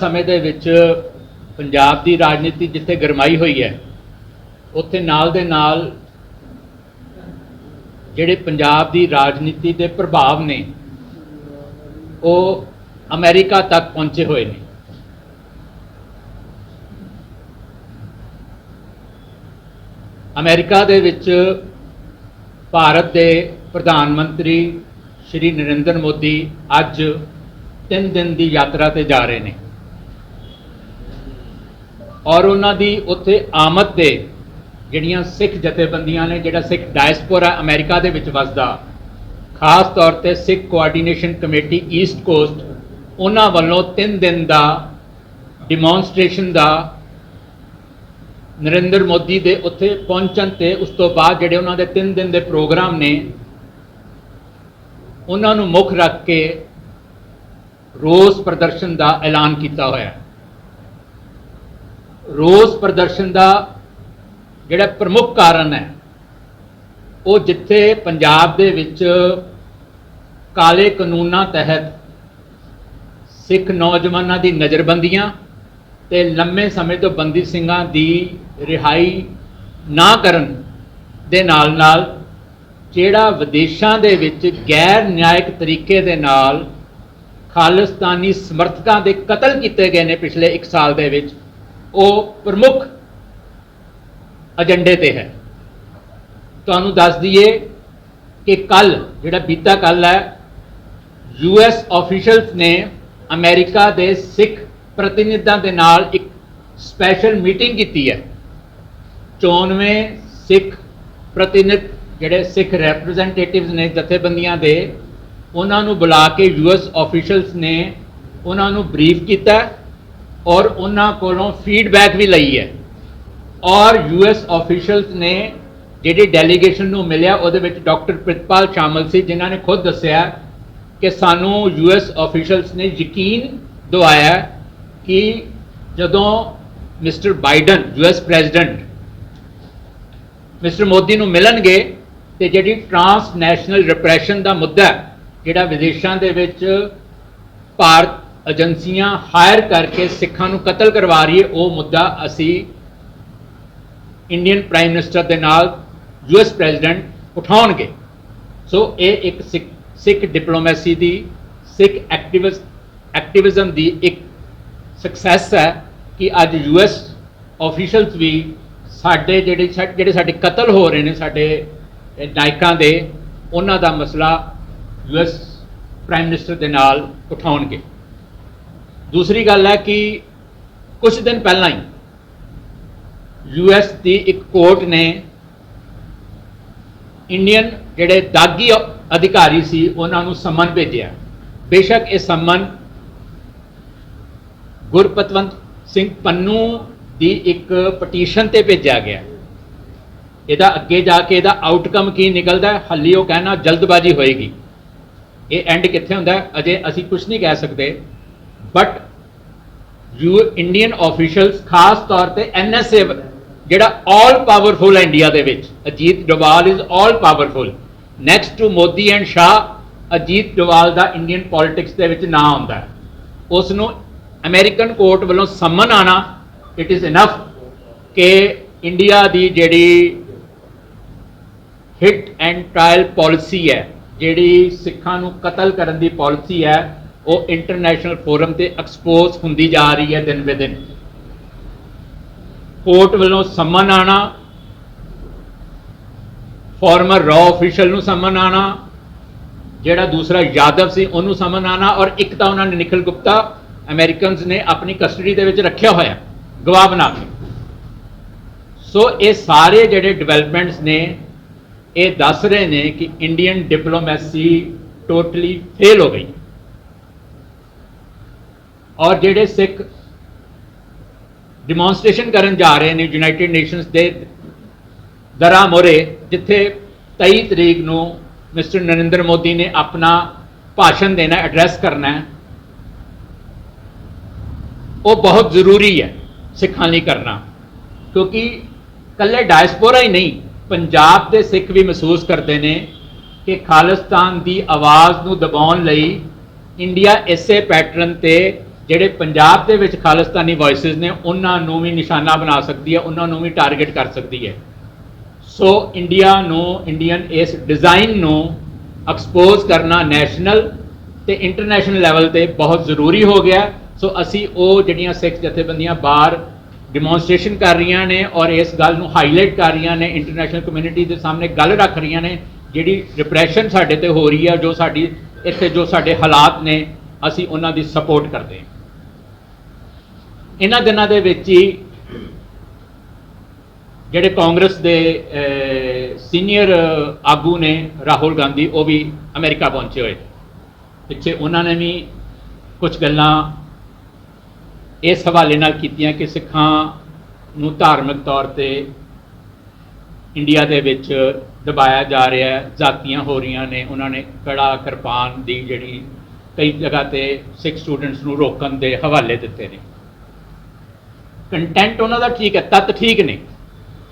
ਸਮੇਂ ਦੇ ਵਿੱਚ ਪੰਜਾਬ ਦੀ ਰਾਜਨੀਤੀ ਜਿੱਥੇ ਗਰਮਾਈ ਹੋਈ ਹੈ, ਉੱਥੇ ਨਾਲ ਦੇ ਨਾਲ ਜਿਹੜੇ ਪੰਜਾਬ ਦੀ ਰਾਜਨੀਤੀ ਦੇ ਪ੍ਰਭਾਵ ਨੇ, ਉਹ ਅਮਰੀਕਾ ਤੱਕ ਪਹੁੰਚੇ ਹੋਏ ਨੇ। ਅਮਰੀਕਾ ਦੇ ਵਿੱਚ ਭਾਰਤ ਦੇ ਪ੍ਰਧਾਨ ਮੰਤਰੀ ਸ਼੍ਰੀ ਨਰਿੰਦਰ ਮੋਦੀ ਅੱਜ 3 ਦਿਨ ਦੀ ਯਾਤਰਾ ਤੇ ਜਾ ਰਹੇ ਨੇ। ਔਰ ਉਹਨਾਂ ਦੀ ਉੱਥੇ ਆਮਦ ਤੇ ਜਿਹੜੀਆਂ ਸਿੱਖ ਜਥੇਬੰਦੀਆਂ ਨੇ, ਜਿਹੜਾ ਸਿੱਖ ਡਾਇਸਪੋਰਾ ਅਮਰੀਕਾ ਦੇ ਵਿੱਚ ਵਸਦਾ, ਖਾਸ ਤੌਰ ਤੇ Sikh coordination committee east coast ਉਹਨਾਂ ਵੱਲੋਂ 3 ਦਿਨ ਦਾ ਡਿਮੋਨਸਟ੍ਰੇਸ਼ਨ ਦਾ ਨਰਿੰਦਰ ਮੋਦੀ ਦੇ ਉੱਥੇ ਪਹੁੰਚਣ ਤੇ ਉਸ ਤੋਂ ਬਾਅਦ ਜਿਹੜੇ ਉਹਨਾਂ ਦੇ 3 ਦਿਨ ਦੇ ਪ੍ਰੋਗਰਾਮ ਨੇ, ਉਹਨਾਂ ਨੂੰ ਮੁੱਖ ਰੱਖ ਕੇ ਰੋਸ ਪ੍ਰਦਰਸ਼ਨ ਦਾ ਐਲਾਨ ਕੀਤਾ ਹੋਇਆ। ਰੋਸ ਪ੍ਰਦਰਸ਼ਨ ਦਾ ਜਿਹੜਾ ਪ੍ਰਮੁੱਖ ਕਾਰਨ ਹੈ, ਉਹ ਜਿੱਥੇ ਪੰਜਾਬ ਦੇ ਵਿੱਚ ਕਾਲੇ ਕਾਨੂੰਨਾਂ ਤਹਿਤ ਸਿੱਖ ਨੌਜਵਾਨਾਂ ਦੀ ਨਜ਼ਰਬੰਦੀਆਂ ਤੇ ਲੰਮੇ ਸਮੇਂ ਤੋਂ ਬੰਦੀ ਸਿੰਘਾਂ ਦੀ ਰਿਹਾਈ ਨਾ ਕਰਨ ਦੇ ਨਾਲ ਨਾਲ ਜਿਹੜਾ ਵਿਦੇਸ਼ਾਂ ਦੇ ਵਿੱਚ ਗੈਰ ਨਿਆਇਕ ਤਰੀਕੇ ਦੇ ਨਾਲ ਖਾਲਿਸਤਾਨੀ ਸਮਰਥਕਾਂ ਦੇ ਕਤਲ ਕੀਤੇ ਗਏ ਨੇ ਪਿਛਲੇ 1 ਸਾਲ ਦੇ ਵਿੱਚ ਉਹ ਪ੍ਰਮੁੱਖ ਏਜੰਡੇ ਤੇ ਹੈ। ਤੁਹਾਨੂੰ ਦੱਸ ਦਈਏ ਕਿ ਕੱਲ ਜਿਹੜਾ ਬੀਤਾ ਕੱਲ ਹੈ ਯੂਐਸ ਆਫੀਸ਼ੀਅਲਸ ਨੇ ਅਮਰੀਕਾ ਦੇ ਸਿੱਖ ਪ੍ਰਤੀਨਿਧਾਂ ਦੇ ਨਾਲ ਇੱਕ ਸਪੈਸ਼ਲ ਮੀਟਿੰਗ ਕੀਤੀ ਹੈ। 94 ਸਿੱਖ ਪ੍ਰਤੀਨਿਧ, ਜਿਹੜੇ ਸਿੱਖ ਰਿਪਰੈਜ਼ੈਂਟੇਟਿਵਸ ਨੇ ਜਥੇਬੰਦੀਆਂ ਦੇ, ਉਹਨਾਂ ਨੂੰ ਬੁਲਾ ਕੇ ਯੂਐਸ ਆਫੀਸ਼ੀਅਲਸ ਨੇ ਉਹਨਾਂ ਨੂੰ ਬਰੀਫ ਕੀਤਾ। ਔਰ ਉਹਨਾਂ ਕੋਲੋਂ ਫੀਡਬੈਕ ਵੀ ਲਈ ਹੈ। ਔਰ ਯੂਐਸ ਆਫੀਸ਼ੀਅਲਸ ਨੇ ਜਿਹੜੀ ਡੈਲੀਗੇਸ਼ਨ ਨੂੰ ਮਿਲਿਆ, ਉਹਦੇ ਵਿੱਚ ਡਾਕਟਰ ਪ੍ਰਿਤਪਾਲ ਸ਼ਾਮਲ ਸੀ, ਜਿਨ੍ਹਾਂ ਨੇ ਖੁਦ ਦੱਸਿਆ ਕਿ ਸਾਨੂੰ ਯੂਐਸ ਆਫੀਸ਼ੀਅਲਸ ਨੇ ਯਕੀਨ ਦਵਾਇਆ ਕਿ ਜਦੋਂ mister Biden US president mister Modi ਨੂੰ ਮਿਲਣਗੇ ਤੇ ਜਿਹੜੀ ਟਰਾਂਸਨੈਸ਼ਨਲ ਰਿਪਰੈਸ਼ਨ ਦਾ ਮੁੱਦਾ ਜਿਹੜਾ ਵਿਦੇਸ਼ਾਂ ਦੇ ਵਿੱਚ ਭਾਰਤ ਏਜੰਸੀਆਂ ਹਾਇਰ ਕਰਕੇ ਸਿੱਖਾਂ ਨੂੰ ਕਤਲ ਕਰਵਾ ਰਹੀ ਹੈ, ਉਹ ਮੁੱਦਾ ਅਸੀਂ ਇੰਡੀਅਨ ਪ੍ਰਾਈਮ ਮਿਨਿਸਟਰ ਦੇ ਨਾਲ ਯੂਐਸ ਪ੍ਰੈਜ਼ੀਡੈਂਟ ਉਠਾਉਣਗੇ। ਸੋ ਇਹ ਇੱਕ ਸਿੱਖ ਸਿੱਖ ਡਿਪਲੋਮੈਸੀ ਦੀ, ਸਿੱਖ ਐਕਟਿਵਿਸਟ ਐਕਟਿਵਿਜ਼ਮ ਦੀ ਇੱਕ ਸਕਸੈਸ ਹੈ ਕਿ ਅੱਜ ਯੂਐਸ ਆਫੀਸ਼ੀਅਲਸ ਵੀ ਸਾਡੇ ਜਿਹੜੇ ਜਿਹੜੇ ਸਾਡੇ ਕਤਲ ਹੋ ਰਹੇ ਨੇ, ਸਾਡੇ ਨਾਇਕਾਂ ਦੇ, ਉਹਨਾਂ ਦਾ ਮਸਲਾ ਯੂਐਸ ਪ੍ਰਾਈਮ ਮਿਨਿਸਟਰ ਦੇ ਨਾਲ ਉਠਾਉਣਗੇ। ਦੂਸਰੀ ਗੱਲ ਹੈ ਕਿ ਕੁਝ ਦਿਨ ਪਹਿਲਾਂ ਹੀ ਯੂਐਸ ਦੀ ਇੱਕ ਕੋਰਟ ਨੇ ਇੰਡੀਅਨ ਜਿਹੜੇ ਦਾਗੀ ਅਧਿਕਾਰੀ ਸੀ ਉਹਨਾਂ ਨੂੰ ਸਮਨ ਭੇਜਿਆ। ਬੇਸ਼ੱਕ ਇਹ ਸਮਨ ਗੁਰਪਤਵੰਤ ਸਿੰਘ ਪੰਨੂ ਦੀ ਇੱਕ ਪਟੀਸ਼ਨ ਤੇ ਭੇਜਿਆ ਗਿਆ। ਇਹਦਾ ਅੱਗੇ ਜਾ ਕੇ ਇਹਦਾ ਆਊਟਕਮ ਕੀ ਨਿਕਲਦਾ ਹੈ ਹੱਲੀ ਉਹ ਕਹਿਣਾ ਜਲਦਬਾਜ਼ੀ ਹੋਏਗੀ। ਇਹ ਐਂਡ ਕਿੱਥੇ ਹੁੰਦਾ, ਅਜੇ ਅਸੀਂ ਕੁਝ ਨਹੀਂ ਕਹਿ ਸਕਦੇ। ਬਟ ਯੂ ਇੰਡੀਅਨ ਆਫੀਸ਼ੀਅਲਸ ਖਾਸ ਤੌਰ ਤੇ ਐਨਐਸਏ ਜਿਹੜਾ ਆਲ ਪਾਵਰਫੁਲ ਹੈ ਇੰਡੀਆ ਦੇ ਵਿੱਚ Ajit Doval is all powerful next to Modi and Shah Ajit Doval the Indian politics ਦੇ ਵਿੱਚ ਨਾਂ ਆਉਂਦਾ ਉਸ ਨੂੰ ਅਮਰੀਕਨ ਕੋਰਟ ਵੱਲੋਂ ਸੰਮਨ ਆਣਾ ਇਟ ਇਜ਼ ਇਨਫ ਕਿ ਇੰਡੀਆ ਦੀ ਜਿਹੜੀ ਹਿੱਟ ਐਂਡ ਟ੍ਰਾਇਲ ਪਾਲਿਸੀ ਹੈ ਜਿਹੜੀ ਸਿੱਖਾਂ ਨੂੰ ਕਤਲ ਕਰਨ ਦੀ ਪਾਲਿਸੀ ਹੈ ਉਹ ਇੰਟਰਨੈਸ਼ਨਲ ਫੋਰਮ ਤੇ ਐਕਸਪੋਜ਼ ਹੁੰਦੀ ਜਾ ਰਹੀ ਹੈ ਦਿਨ ਬੇ ਦਿਨ। ਕੋਰਟ ਵੱਲੋਂ ਸਮਨ ਆਣਾ ਫਾਰਮਰ ਰॉ ਅਫੀਸ਼ੀਅਲ ਨੂੰ ਸਮਨ ਆਣਾ, ਜਿਹੜਾ ਦੂਸਰਾ ਯਾਦਵ ਸੀ ਉਹਨੂੰ ਸਮਨ ਆਣਾ ਔਰ ਇੱਕ ਤਾਂ ਉਹਨਾਂ ਨੇ ਨਿਖਿਲ ਗੁਪਤਾ ਅਮਰੀਕਨਸ ਨੇ ਆਪਣੀ ਕਸਟਡੀ ਦੇ ਵਿੱਚ ਰੱਖਿਆ ਹੋਇਆ, ਗਵਾਹ ਬਣਾ ਕੇ। ਸੋ ਇਹ ਸਾਰੇ ਜਿਹੜੇ ਡਿਵੈਲਪਮੈਂਟਸ ਨੇ, ਇਹ ਦੱਸ ਰਹੇ ਨੇ ਕਿ ਇੰਡੀਅਨ ਡਿਪਲੋਮੈਸੀ ਟੋਟਲੀ ਫੇਲ ਹੋ ਗਈ। ਔਰ ਜਿਹੜੇ ਸਿੱਖ ਡਿਮੋਨਸਟ੍ਰੇਸ਼ਨ ਕਰਨ ਜਾ ਰਹੇ ਨੇ ਯੂਨਾਈਟਿਡ ਨੇਸ਼ਨਸ ਦੇ ਦਰਾ ਮੋਰੇ, ਜਿੱਥੇ 23 ਤਰੀਕ ਨੂੰ ਮਿਸਟਰ ਨਰਿੰਦਰ ਮੋਦੀ ਨੇ ਆਪਣਾ ਭਾਸ਼ਣ ਦੇਣਾ ਐਡਰੈਸ ਕਰਨਾ ਹੈ, ਉਹ ਬਹੁਤ ਜ਼ਰੂਰੀ ਹੈ ਸਿੱਖਾਂ ਲਈ ਕਰਨਾ। ਕਿਉਂਕਿ ਕੱਲੇ ਡਾਇਸਪੋਰਾ ਹੀ ਨਹੀਂ, ਪੰਜਾਬ ਦੇ ਸਿੱਖ ਵੀ ਮਹਿਸੂਸ ਕਰਦੇ ਨੇ ਕਿ ਖਾਲਿਸਤਾਨ ਦੀ ਆਵਾਜ਼ ਨੂੰ ਦਬਾਉਣ ਲਈ ਇੰਡੀਆ ਇਸੇ ਪੈਟਰਨ ਤੇ ਜਿਹੜੇ ਪੰਜਾਬ ਦੇ ਵਿੱਚ ਖਾਲਿਸਤਾਨੀ ਵੌਇਸਸ ਨੇ, ਉਹਨਾਂ ਨੂੰ ਵੀ ਨਿਸ਼ਾਨਾ ਬਣਾ ਸਕਦੀ ਹੈ, ਉਹਨਾਂ ਨੂੰ ਵੀ ਟਾਰਗੇਟ ਕਰ ਸਕਦੀ ਹੈ। ਸੋ ਇੰਡੀਆ ਨੂੰ ਇੰਡੀਅਨ ਇਸ ਡਿਜ਼ਾਈਨ ਨੂੰ ਐਕਸਪੋਜ਼ ਕਰਨਾ ਨੈਸ਼ਨਲ ਤੇ ਇੰਟਰਨੈਸ਼ਨਲ ਲੈਵਲ ਤੇ ਬਹੁਤ ਜ਼ਰੂਰੀ ਹੋ ਗਿਆ। ਸੋ ਅਸੀਂ ਉਹ ਜਿਹੜੀਆਂ ਸਿੱਖ ਜਥੇਬੰਦੀਆਂ ਬਾਹਰ ਡੈਮੋਨਸਟ੍ਰੇਸ਼ਨ ਕਰ ਰਹੀਆਂ ਨੇ ਔਰ ਇਸ ਗੱਲ ਨੂੰ ਹਾਈਲਾਈਟ ਕਰ ਰਹੀਆਂ ਨੇ ਇੰਟਰਨੈਸ਼ਨਲ ਕਮਿਊਨਿਟੀ ਦੇ ਸਾਹਮਣੇ ਗੱਲ ਰੱਖ ਰਹੀਆਂ ਨੇ, ਜਿਹੜੀ ਰਿਪਰੈਸ਼ਨ ਸਾਡੇ ਤੇ ਹੋ ਰਹੀ ਹੈ ਜੋ ਸਾਡੀ, ਇੱਥੇ ਜੋ ਸਾਡੇ ਹਾਲਾਤ ਨੇ, ਅਸੀਂ ਉਹਨਾਂ ਦੀ ਸਪੋਰਟ ਕਰਦੇ ਹਾਂ। ਇਹਨਾਂ ਦਿਨਾਂ ਦੇ ਵਿੱਚ ਹੀ ਜਿਹੜੇ ਕਾਂਗਰਸ ਦੇ ਸੀਨੀਅਰ ਆਗੂ ਨੇ ਰਾਹੁਲ ਗਾਂਧੀ, ਉਹ ਵੀ ਅਮਰੀਕਾ ਪਹੁੰਚੇ ਹੋਏ ਪਿੱਛੇ ਉਹਨਾਂ ਨੇ ਵੀ ਕੁਝ ਗੱਲਾਂ ਇਸ ਹਵਾਲੇ ਨਾਲ ਕੀਤੀਆਂ ਕਿ ਸਿੱਖਾਂ ਨੂੰ ਧਾਰਮਿਕ ਤੌਰ ਤੇ ਇੰਡੀਆ ਦੇ ਵਿੱਚ ਦਬਾਇਆ ਜਾ ਰਿਹਾ ਹੈ, ਜਾਤੀਆਂ ਹੋ ਰਹੀਆਂ ਨੇ, ਉਹਨਾਂ ਨੇ ਕੜਾ ਕਿਰਪਾਨ ਦੀ ਜਿਹੜੀ ਕਈ ਜਗ੍ਹਾ ਤੇ ਸਿੱਖ ਸਟੂਡੈਂਟਸ ਨੂੰ ਰੋਕਣ ਦੇ ਹਵਾਲੇ ਦਿੱਤੇ ਨੇ। ਕੰਟੈਂਟ ਉਹਨਾਂ ਦਾ ਠੀਕ ਹੈ, ਤੱਤ ਠੀਕ ਨੇ।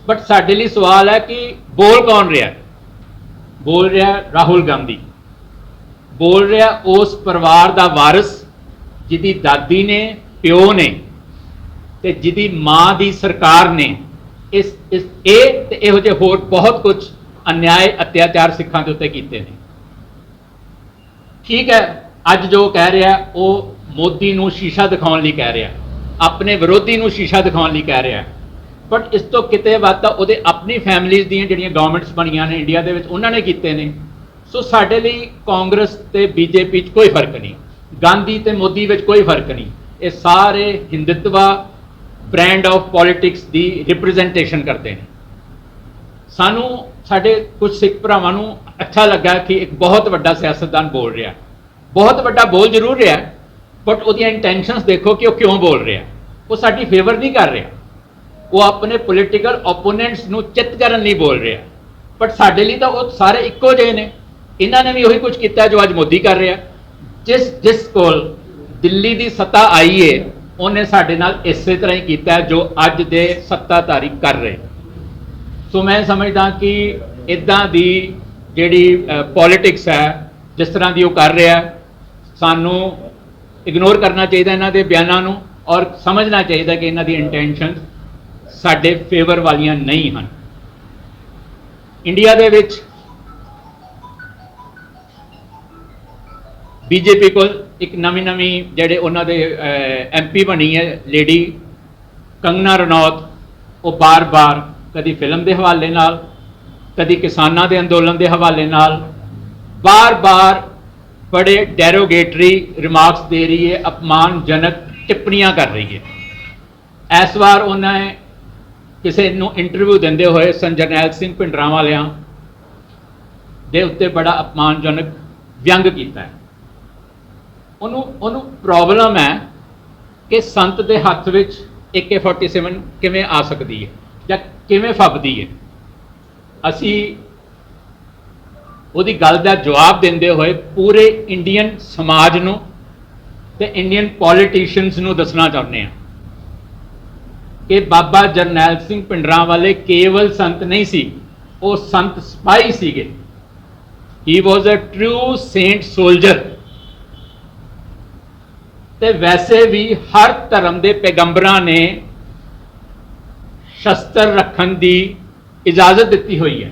ਬਟ ਸਾਡੇ ਲਈ ਸਵਾਲ ਹੈ ਕਿ ਬੋਲ ਕੌਣ ਰਿਹਾ ਬੋਲ ਰਿਹਾ ਰਾਹੁਲ ਗਾਂਧੀ। ਬੋਲ ਰਿਹਾ ਉਸ ਪਰਿਵਾਰ ਦਾ ਵਾਰਿਸ, ਜਿਹਦੀ ਦਾਦੀ ਨੇ, ਪਿਓ ਨੇ ਤੇ ਜਿਹਦੀ ਮਾਂ ਦੀ ਸਰਕਾਰ ਨੇ। ਇਸ ਇਸ, ਇਹ ਤੇ ਇਹੋ ਜਿਹੇ ਹੋਰ ਬਹੁਤ ਕੁਝ ਅਨਿਆਏ ਅਤਿਆਚਾਰ ਸਿੱਖਾਂ ਦੇ ਉੱਤੇ ਕੀਤੇ ਨੇ। ਠੀਕ ਹੈ, ਅੱਜ ਜੋ ਕਹਿ ਰਿਹਾ, ਉਹ ਮੋਦੀ ਨੂੰ ਸ਼ੀਸ਼ਾ ਦਿਖਾਉਣ ਲਈ ਕਹਿ ਰਿਹਾ। ਆਪਣੇ ਵਿਰੋਧੀ ਨੂੰ ਸ਼ੀਸ਼ਾ ਦਿਖਾਉਣ ਲਈ ਕਹਿ ਰਿਹਾ ਬਟ ਇਸ ਤੋਂ ਕਿਤੇ ਵੱਧ ਤਾਂ ਉਹਦੇ ਆਪਣੀ ਫੈਮਿਲੀਜ਼ ਦੀਆਂ ਜਿਹੜੀਆਂ ਗਵਰਨਮੈਂਟਸ ਬਣੀਆਂ ਨੇ ਇੰਡੀਆ ਦੇ ਵਿੱਚ, ਉਹਨਾਂ ਨੇ ਕੀਤੇ ਨੇ। ਸੋ ਸਾਡੇ ਲਈ ਕਾਂਗਰਸ ਤੇ ਬੀਜੇਪੀ 'ਚ ਕੋਈ ਫ਼ਰਕ ਨਹੀਂ। ਗਾਂਧੀ ਤੇ ਮੋਦੀ ਵਿੱਚ ਕੋਈ ਫ਼ਰਕ ਨਹੀਂ। ਇਹ ਸਾਰੇ ਹਿੰਦੁਤਵਾ ਬ੍ਰਾਂਡ ਆਫ ਪੋਲਿਟਿਕਸ ਦੀ ਰਿਪਰੈਜ਼ੈਂਟੇਸ਼ਨ ਕਰਦੇ ਨੇ। ਸਾਨੂੰ ਸਾਡੇ ਕੁਝ ਸਿੱਖ ਭਰਾਵਾਂ ਨੂੰ ਅੱਛਾ ਲੱਗਾ ਕਿ ਇੱਕ ਬਹੁਤ ਵੱਡਾ ਸਿਆਸਤਦਾਨ ਬੋਲ ਰਿਹਾ। ਬਹੁਤ ਵੱਡਾ ਬੋਲ ਜ਼ਰੂਰ ਰਿਹਾ। ਬਟ ਉਹਦੀਆਂ ਇੰਟੈਂਸ਼ਨਸ ਦੇਖੋ ਕਿ ਉਹ ਕਿਉਂ ਬੋਲ ਰਿਹਾ। ਉਹ ਸਾਡੀ ਫੇਵਰ ਨਹੀਂ ਕਰ ਰਿਹਾ। ਉਹ ਆਪਣੇ ਪੋਲੀਟੀਕਲ ਓਪੋਨੈਂਟਸ ਨੂੰ ਚਿੱਤ ਕਰਨ ਲਈ ਬੋਲ ਰਿਹਾ। ਬਟ ਸਾਡੇ ਲਈ ਤਾਂ ਉਹ ਸਾਰੇ ਇੱਕੋ ਜਿਹੇ ਨੇ। ਇਹਨਾਂ ਨੇ ਵੀ ਉਹੀ ਕੁਝ ਕੀਤਾ ਜੋ ਅੱਜ ਮੋਦੀ ਕਰ ਰਿਹਾ। ਜਿਸ ਜਿਸ ਕੋਲ ਦਿੱਲੀ ਦੀ ਸੱਤਾ ਆਈ ਏ, ਉਹਨੇ ਸਾਡੇ ਨਾਲ ਇਸੇ ਤਰ੍ਹਾਂ ਹੀ ਕੀਤਾ ਜੋ ਅੱਜ ਦੇ ਸੱਤਾਧਾਰੀ ਕਰ ਰਹੇ। ਸੋ ਮੈਂ ਸਮਝਦਾ ਕਿ ਇਦਾਂ ਦੀ ਜਿਹੜੀ ਪੋਲਿਟਿਕਸ ਹੈ, ਜਿਸ ਤਰ੍ਹਾਂ ਦੀ ਉਹ ਕਰ ਰਿਹਾ, ਸਾਨੂੰ ਇਗਨੋਰ ਕਰਨਾ ਚਾਹੀਦਾ ਇਹਨਾਂ ਦੇ ਬਿਆਨਾਂ ਨੂੰ ਔਰ ਸਮਝਣਾ ਚਾਹੀਦਾ ਕਿ ਇਹਨਾਂ ਦੀ ਇੰਟੈਂਸ਼ਨ ਸਾਡੇ ਫੇਵਰ ਵਾਲੀਆਂ ਨਹੀਂ ਹਨ। ਇੰਡੀਆ ਦੇ ਵਿੱਚ ਬੀਜੇਪੀ ਕੋਲ ਇੱਕ ਨਵੀਂ ਨਵੀਂ ਜਿਹੜੇ ਉਹਨਾਂ ਦੇ ਐਮਪੀ ਬਣੀ ਹੈ ਲੇਡੀ ਕੰਗਨਾ ਰਣੌਤ, ਉਹ ਬਾਰ-ਬਾਰ ਕਦੀ ਫਿਲਮ ਦੇ ਹਵਾਲੇ ਨਾਲ, ਕਦੀ ਕਿਸਾਨਾਂ ਦੇ ਅੰਦੋਲਨ ਦੇ ਹਵਾਲੇ ਨਾਲ, ਬਾਰ-ਬਾਰ ਬੜੇ ਡੈਰੋਗੇਟਰੀ ਰਿਮਾਰਕਸ ਦੇ ਰਹੀ ਹੈ, ਅਪਮਾਨਜਨਕ ਟਿੱਪਣੀਆਂ ਕਰ ਰਹੀ ਹੈ। ਇਸ ਵਾਰ ਉਹਨਾਂ ਨੇ ਕਿਸੇ ਨੂੰ ਇੰਟਰਵਿਊ ਦਿੰਦੇ ਹੋਏ ਸੰਜਰਨੈਲ ਸਿੰਘ ਪਿੰਡਰਾਂ ਵਾਲਿਆਂ ਦੇ ਉੱਤੇ ਬੜਾ ਅਪਮਾਨਜਨਕ ਵਿਅੰਗ ਕੀਤਾ ਹੈ। ਉਹਨੂੰ ਉਹਨੂੰ ਪ੍ਰੋਬਲਮ ਹੈ ਕਿ ਸੰਤ ਦੇ ਹੱਥ ਵਿੱਚ AK47 ਕਿਵੇਂ ਆ ਸਕਦੀ ਹੈ ਜਾਂ ਕਿਵੇਂ ਫੱਬਦੀ ਹੈ। ਅਸੀਂ ਉਹਦੀ ਗੱਲ ਦਾ ਜਵਾਬ ਦਿੰਦੇ ਹੋਏ ਪੂਰੇ ਇੰਡੀਅਨ ਸਮਾਜ ਨੂੰ ਤੇ ਇੰਡੀਅਨ ਪੋਲੀਟੀਸ਼ੀਅਨਸ ਨੂੰ ਦੱਸਣਾ ਚਾਹੁੰਦੇ ਹਾਂ ਕਿ ਬਾਬਾ ਜਰਨੈਲ ਸਿੰਘ ਪਿੰਡਰਾਂ ਵਾਲੇ ਕੇਵਲ ਸੰਤ ਨਹੀਂ ਸੀ, ਉਹ ਸੰਤ ਸਿਪਾਹੀ ਸੀਗੇ। He was a true saint soldier ਤੇ ਵੈਸੇ ਵੀ ਹਰ ਧਰਮ ਦੇ ਪੈਗੰਬਰਾਂ ਨੇ ਸ਼ਸਤਰ ਰੱਖਣ ਦੀ ਇਜਾਜ਼ਤ ਦਿੱਤੀ ਹੋਈ ਹੈ।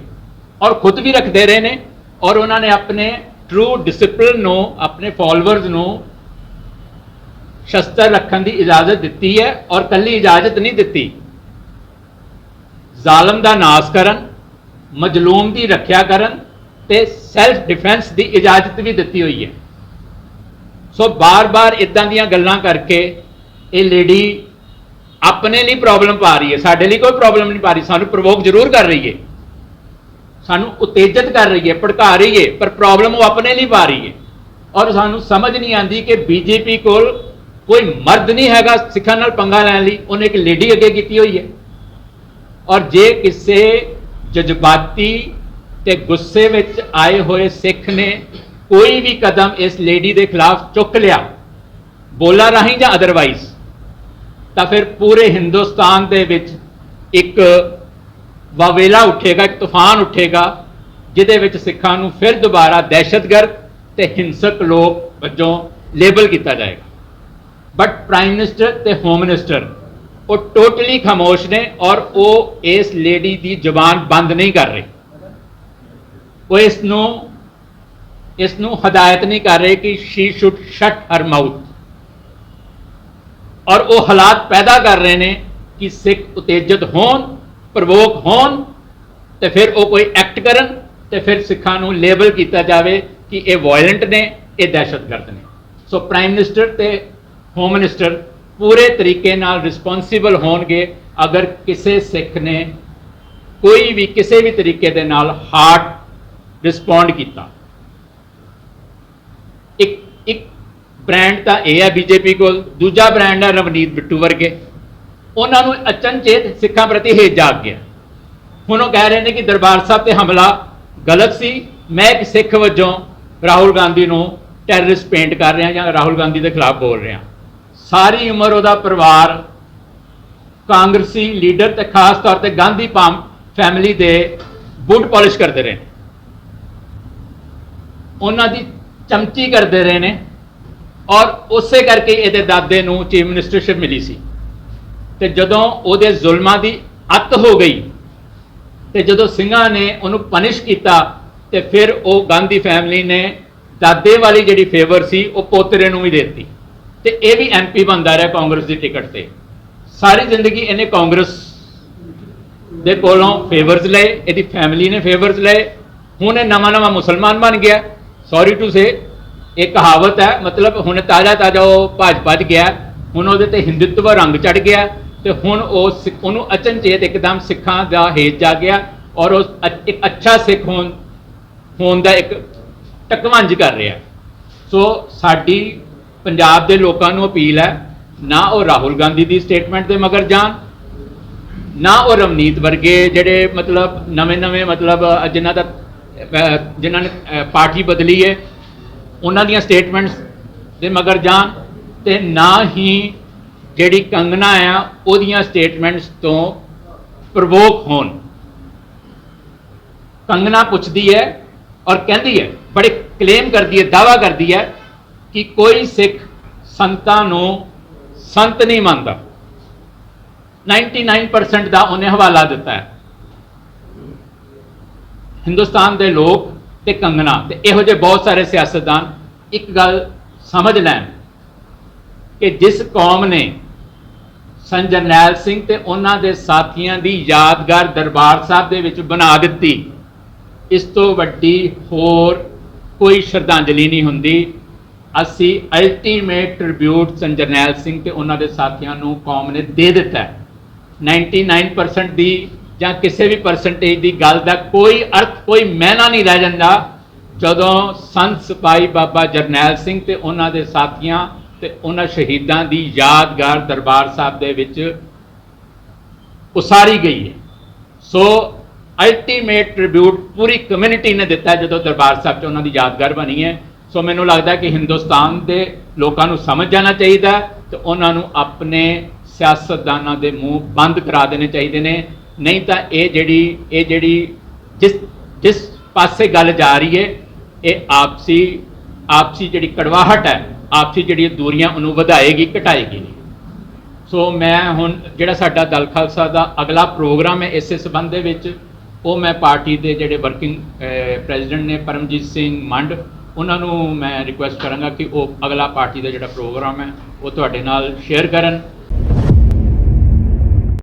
ਔਰ ਖੁਦ ਵੀ ਰੱਖਦੇ ਰਹੇ ਨੇ। ਔਰ ਉਹਨਾਂ ਨੇ ਆਪਣੇ ਟਰੂ ਡਿਸਪਲਿਨ ਨੂੰ, ਆਪਣੇ ਫਾਲੋਅਰਸ ਨੂੰ ਸ਼ਸਤਰ ਰੱਖਣ ਦੀ ਇਜਾਜ਼ਤ ਦਿੱਤੀ ਹੈ ਔਰ ਕੱਲੀ ਇਜਾਜ਼ਤ ਨਹੀਂ ਦਿੱਤੀ। ਜ਼ਾਲਮ ਦਾ ਨਾਸ਼ ਕਰਨ, ਮਜਲੂਮ ਦੀ ਰੱਖਿਆ ਕਰਨ ਤੇ ਸੈਲਫ ਡਿਫੈਂਸ ਦੀ ਇਜਾਜ਼ਤ ਵੀ ਦਿੱਤੀ ਹੋਈ ਹੈ। ਸੋ ਬਾਰ-ਬਾਰ ਇਦਾਂ ਦੀਆਂ ਗੱਲਾਂ ਕਰਕੇ ਇਹ ਲੇਡੀ ਆਪਣੇ ਲਈ ਪ੍ਰੋਬਲਮ ਪਾ ਰਹੀ ਹੈ, ਸਾਡੇ ਲਈ ਕੋਈ ਪ੍ਰੋਬਲਮ ਨਹੀਂ ਪਾ ਰਹੀ, ਸਾਨੂੰ ਪ੍ਰਵੋਕ ਜ਼ਰੂਰ ਕਰ ਰਹੀ ਹੈ। ਸਾਨੂੰ ਉਤੇਜਿਤ ਕਰ ਰਹੀ ਹੈ, ਭੜਕਾ ਰਹੀ ਹੈ, ਪਰ ਪ੍ਰੋਬਲਮ ਉਹ ਆਪਣੇ ਲਈ ਪਾ ਰਹੀ ਹੈ। ਔਰ ਸਾਨੂੰ ਸਮਝ ਨਹੀਂ ਆਂਦੀ ਕਿ ਬੀਜੇਪੀ ਕੋਲ ਕੋਈ ਮਰਦ ਨਹੀਂ ਹੈਗਾ ਸਿੱਖਾਂ ਨਾਲ ਪੰਗਾ ਲੈਣ ਲਈ, ਉਹਨੇ ਇੱਕ ਲੇਡੀ ਅੱਗੇ ਕੀਤੀ ਹੋਈ ਹੈ। ਔਰ ਜੇ ਕਿਸੇ ਜਜ਼ਬਾਤੀ ਤੇ ਗੁੱਸੇ ਵਿੱਚ ਆਏ ਹੋਏ ਸਿੱਖ ਨੇ ਕੋਈ ਵੀ ਕਦਮ ਇਸ ਲੇਡੀ ਦੇ ਖਿਲਾਫ ਚੁੱਕ ਲਿਆ, ਬੋਲਾ ਰਾਹੀਂ ਜਾਂ ਅਦਰਵਾਈਜ਼ ਤਾਂ ਫਿਰ ਪੂਰੇ ਹਿੰਦੁਸਤਾਨ ਦੇ ਵਿੱਚ ਇੱਕ ਵਾਵੇਲਾ ਉੱਠੇਗਾ, ਇੱਕ ਤੂਫਾਨ ਉੱਠੇਗਾ, ਜਿਹਦੇ ਵਿੱਚ ਸਿੱਖਾਂ ਨੂੰ ਫਿਰ ਦੁਬਾਰਾ ਦਹਿਸ਼ਤਗਰਦ ਤੇ ਹਿੰਸਕ ਲੋਕ ਵਜੋਂ ਲੇਬਲ ਕੀਤਾ ਜਾਏਗਾ। ਬਟ ਪ੍ਰਾਈਮ ਮਿਨਿਸਟਰ ਤੇ ਹੋਮ ਮਿਨਿਸਟਰ ਉਹ ਟੋਟਲੀ ਖਾਮੋਸ਼ ਨੇ ਔਰ ਉਹ ਇਸ ਲੇਡੀ ਦੀ ਜ਼ੁਬਾਨ ਬੰਦ ਨਹੀਂ ਕਰ ਰਹੇ। ਉਹ ਇਸ ਨੂੰ ਇਸ ਨੂੰ ਹਦਾਇਤ ਨਹੀਂ ਕਰ ਰਹੇ ਕਿ she should shut her mouth ਔਰ ਉਹ ਹਾਲਾਤ ਪੈਦਾ ਕਰ ਰਹੇ ਨੇ ਕਿ ਸਿੱਖ ਉਤੇਜਿਤ ਹੋਣ ਪ੍ਰਵੋਕ ਹੋਣ ਤੇ ਫਿਰ ਉਹ ਕੋਈ ਐਕਟ ਕਰਨ ਤੇ ਫਿਰ ਸਿੱਖਾਂ ਨੂੰ ਲੇਬਲ ਕੀਤਾ ਜਾਵੇ ਕਿ ਇਹ ਵਾਇਲੈਂਟ ਨੇ, ਇਹ ਦਹਿਸ਼ਤਗਰਦ ਨੇ। ਸੋ ਪ੍ਰਾਈਮ ਮਿਨਿਸਟਰ ਤੇ ਹੋਮ ਮਿਨਿਸਟਰ ਪੂਰੇ ਤਰੀਕੇ ਨਾਲ ਰਿਸਪੌਂਸਿਬਲ ਹੋਣਗੇ ਅਗਰ ਕਿਸੇ ਸਿੱਖ ਨੇ ਕੋਈ ਵੀ ਕਿਸੇ ਵੀ ਤਰੀਕੇ ਦੇ ਨਾਲ ਹਾਰਟ ਰਿਸਪੌਂਡ ਕੀਤਾ। ਇੱਕ ਇੱਕ ਬ੍ਰਾਂਡ ਤਾਂ ਇਹ ਹੈ ਬੀਜੇਪੀ ਕੋਲ, ਦੂਜਾ ਬ੍ਰਾਂਡ ਹੈ ਰਵਨੀਤ ਬਿੱਟੂ ਵਰਗੇ। ਉਹਨਾਂ ਨੂੰ ਅਚਨਚੇਤ ਸਿੱਖਾਂ ਪ੍ਰਤੀ ਹੇਜ ਜਾਗ ਗਿਆ। ਹੁਣ ਉਹ ਕਹਿ ਰਹੇ ਨੇ ਕਿ ਦਰਬਾਰ ਸਾਹਿਬ ਤੇ ਹਮਲਾ ਗਲਤ ਸੀ। ਮੈਂ ਇੱਕ ਸਿੱਖ ਵਜੋਂ ਰਾਹੁਲ ਗਾਂਧੀ ਨੂੰ ਟੈਰਰਿਸਟ ਪੇਂਟ ਕਰ ਰਿਹਾ ਜਾਂ ਰਾਹੁਲ ਗਾਂਧੀ ਦੇ ਖਿਲਾਫ ਬੋਲ ਰਿਹਾ। ਸਾਰੀ ਉਮਰ ਉਹਦਾ ਪਰਿਵਾਰ ਕਾਂਗਰਸੀ ਲੀਡਰ ਤੇ ਖਾਸ ਤੌਰ ਤੇ ਗਾਂਧੀ ਪਾਮ ਫੈਮਿਲੀ ਦੇ ਬੂਟ ਪਾਲਿਸ਼ ਕਰਦੇ ਰਹੇ ਨੇ। ਉਹਨਾਂ ਦੀ ਚਮਚੀ ਕਰਦੇ ਰਹੇ ਨੇ ਔਰ ਉਸੇ ਕਰਕੇ ਇਹਦੇ ਦਾਦੇ ਨੂੰ ਚੀਫ ਮਿਨਿਸਟਰਸ਼ਿਪ ਮਿਲੀ ਸੀ। ਤੇ ਜਦੋਂ ਉਹਦੇ ਜ਼ੁਲਮਾਂ ਦੀ ਅੱਤ ਹੋ ਗਈ, ਤੇ ਜਦੋਂ ਸਿੰਘਾਂ ਨੇ ਉਹਨੂੰ ਪਨਿਸ਼ ਕੀਤਾ, ਤੇ ਫਿਰ ਉਹ ਗਾਂਧੀ ਫੈਮਿਲੀ ਨੇ ਦਾਦੇ ਵਾਲੀ ਜਿਹੜੀ ਫੇਵਰ ਸੀ, ਉਹ ਪੋਤਰੇ ਨੂੰ ਵੀ ਦੇ ਦਿੱਤੀ। ਤੇ ਇਹ ਵੀ ਐਮਪੀ ਬਣਦਾ ਰਿਹਾ ਕਾਂਗਰਸ ਦੀ ਟਿਕਟ ਤੇ। ਸਾਰੀ ਜ਼ਿੰਦਗੀ ਇਹਨੇ ਕਾਂਗਰਸ ਦੇ ਕੋਲੋਂ ਫੇਵਰਸ ਲਏ, ਇਹਦੀ ਫੈਮਿਲੀ ਨੇ ਫੇਵਰਸ ਲਏ। ਹੁਣ ਇਹ ਨਵਾਂ ਨਵਾਂ ਮੁਸਲਮਾਨ ਬਣ ਗਿਆ। ਸੌਰੀ ਟੂ ਸੇ ਇਹ ਕਹਾਵਤ ਹੈ, ਮਤਲਬ ਹੁਣ ਤਾਜ਼ਾ ਤਾਜ਼ਾ ਉਹ ਭਾਜਪਾ 'ਚ ਗਿਆ। ਹੁਣ ਉਹਦੇ ਤੇ ਹਿੰਦੂਤਵ ਰੰਗ ਚੜ ਗਿਆ। ਤੇ ਹੁਣ ਉਹ ਸਿੱਖ- ਉਹਨੂੰ ਅਚਨਚੇਤ ਇੱਕਦਮ ਸਿੱਖਾਂ ਦਾ ਹੇਜ ਜਾ ਗਿਆ ਔਰ ਉਹ ਅ- ਇੱਕ ਅੱਛਾ ਸਿੱਖ ਹੋਣ ਹੋਣ ਦਾ ਇੱਕ ਟਕਵੰਜ ਕਰ ਰਿਹਾ। ਸੋ ਸਾਡੀ ਪੰਜਾਬ ਦੇ ਲੋਕਾਂ ਨੂੰ ਅਪੀਲ ਹੈ, ਨਾ ਉਹ ਰਾਹੁਲ ਗਾਂਧੀ ਦੀ ਸਟੇਟਮੈਂਟ ਦੇ ਮਗਰ ਜਾਣ, ਨਾ ਉਹ ਰਵਨੀਤ ਵਰਗੇ ਜਿਹੜੇ ਮਤਲਬ ਨਵੇਂ-ਨਵੇਂ ਮਤਲਬ ਜਿਨ੍ਹਾਂ ਦਾ ਜਿਨ੍ਹਾਂ ਨੇ ਪਾਰਟੀ ਬਦਲੀ ਹੈ, ਉਹਨਾਂ ਦੀਆਂ ਸਟੇਟਮੈਂਟਸ ਦੇ ਮਗਰ ਜਾਣ ਤੇ ਨਾ ਹੀ ਜਿਹੜੀ ਕੰਗਨਾ ਆ, ਉਹਦੀਆਂ ਸਟੇਟਮੈਂਟਸ ਤੋਂ ਪ੍ਰਵੋਕ ਹੋਣ। ਕੰਗਨਾ ਪੁੱਛਦੀ ਹੈ ਔਰ ਕਹਿੰਦੀ ਹੈ, ਬੜੇ ਕਲੇਮ ਕਰਦੀ ਹੈ ਦਾਵਾ ਕਰਦੀ ਹੈ ਕਿ ਕੋਈ ਸਿੱਖ ਸੰਤਾਂ ਨੂੰ ਸੰਤ ਨਹੀਂ ਮੰਨਦਾ। 99% ਦਾ ਉਹਨੇ ਹਵਾਲਾ ਦਿੱਤਾ ਹੈ। ਹਿੰਦੁਸਤਾਨ ਦੇ ਲੋਕ ਤੇ ਕੰਗਨਾ ਤੇ ਇਹੋ ਜਿਹੇ ਬਹੁਤ ਸਾਰੇ ਸਿਆਸਤਦਾਨ, ਇੱਕ ਗੱਲ ਸਮਝ ਲੈਣ ਕਿ ਜਿਸ ਕੌਮ ਨੇ ਸੰਤ ਜਰਨੈਲ ਸਿੰਘ ਤੇ ਉਹਨਾਂ ਦੇ ਸਾਥੀਆਂ ਦੀ ਯਾਦਗਾਰ ਦਰਬਾਰ ਸਾਹਿਬ ਦੇ ਵਿੱਚ ਬਣਾ ਦਿੱਤੀ। ਇਸ ਤੋਂ ਵੱਡੀ ਹੋਰ ਕੋਈ ਸ਼ਰਧਾਂਜਲੀ ਨਹੀਂ ਹੁੰਦੀ। ਅਸੀਂ ਅਲਟੀਮੇਟ ਟ੍ਰਿਬਿਊਟ ਸੰਤ ਜਰਨੈਲ ਸਿੰਘ ਤੇ ਉਹਨਾਂ ਦੇ ਸਾਥੀਆਂ ਨੂੰ ਕੌਮ ਨੇ ਦੇ ਦਿੱਤਾ ਹੈ। 99% ਦੀ ਜਾਂ ਕਿਸੇ ਵੀ ਪਰਸੈਂਟੇਜ ਦੀ ਗੱਲ ਦਾ ਕੋਈ ਅਰਥ, ਕੋਈ ਮਾਇਨਾ ਨਹੀਂ ਰਹਿ ਜਾਂਦਾ। ਜਦੋਂ ਸੰਤ ਸਿਪਾਹੀ ਬਾਬਾ ਜਰਨੈਲ ਸਿੰਘ ਤੇ ਉਹਨਾਂ ਦੇ ਸਾਥੀਆਂ ਤੇ ਉਹਨਾਂ ਸ਼ਹੀਦਾਂ ਦੀ ਯਾਦਗਾਰ ਦਰਬਾਰ ਸਾਹਿਬ ਦੇ ਵਿੱਚ ਉਸਾਰੀ ਗਈ ਹੈ। ਸੋ ਅਲਟੀਮੇਟ ਟ੍ਰਿਬਿਊਟ ਪੂਰੀ ਕਮਿਊਨਿਟੀ ਨੇ ਦਿੱਤਾ ਜਦੋਂ ਦਰਬਾਰ ਸਾਹਿਬ 'ਚ ਉਹਨਾਂ ਦੀ ਯਾਦਗਾਰ ਬਣੀ ਹੈ। ਸੋ ਮੈਨੂੰ ਲੱਗਦਾ ਕਿ ਹਿੰਦੁਸਤਾਨ ਦੇ ਲੋਕਾਂ ਨੂੰ ਸਮਝ ਜਾਣਾ ਚਾਹੀਦਾ ਹੈ ਤੇ ਉਹਨਾਂ ਨੂੰ ਆਪਣੇ ਸਿਆਸਤਦਾਨਾਂ ਦੇ ਮੂੰਹ ਬੰਦ ਕਰਾ ਦੇਣੇ ਚਾਹੀਦੇ ਨੇ। ਨਹੀਂ ਤਾਂ ਇਹ ਜਿਹੜੀ ਇਹ ਜਿਹੜੀ ਜਿਸ ਜਿਸ ਪਾਸੇ ਗੱਲ ਜਾ ਰਹੀ ਹੈ, ਇਹ ਆਪਸੀ ਆਪਸੀ ਜਿਹੜੀ ਕੜਵਾਹਟ ਹੈ ਆਪਸੀ ਜਿਹੜੀ ਦੂਰੀਆਂ ਉਹਨੂੰ ਵਧਾਏਗੀ, ਘਟਾਏਗੀ ਨਹੀਂ। ਸੋ ਮੈਂ ਹੁਣ ਜਿਹੜਾ ਸਾਡਾ ਦਲ ਖਾਲਸਾ ਦਾ ਅਗਲਾ ਪ੍ਰੋਗਰਾਮ ਹੈ ਇਸੇ ਸਬੰਧ ਦੇ ਵਿੱਚ, ਉਹ ਮੈਂ ਪਾਰਟੀ ਦੇ ਜਿਹੜੇ ਵਰਕਿੰਗ ਪ੍ਰੈਜ਼ੀਡੈਂਟ ਨੇ ਪਰਮਜੀਤ ਸਿੰਘ ਮੰਡ, ਉਹਨਾਂ ਨੂੰ ਮੈਂ ਰਿਕੁਐਸਟ ਕਰਾਂਗਾ ਕਿ ਉਹ ਅਗਲਾ ਪਾਰਟੀ ਦਾ ਜਿਹੜਾ ਪ੍ਰੋਗਰਾਮ ਹੈ, ਉਹ ਤੁਹਾਡੇ ਨਾਲ ਸ਼ੇਅਰ ਕਰਨ।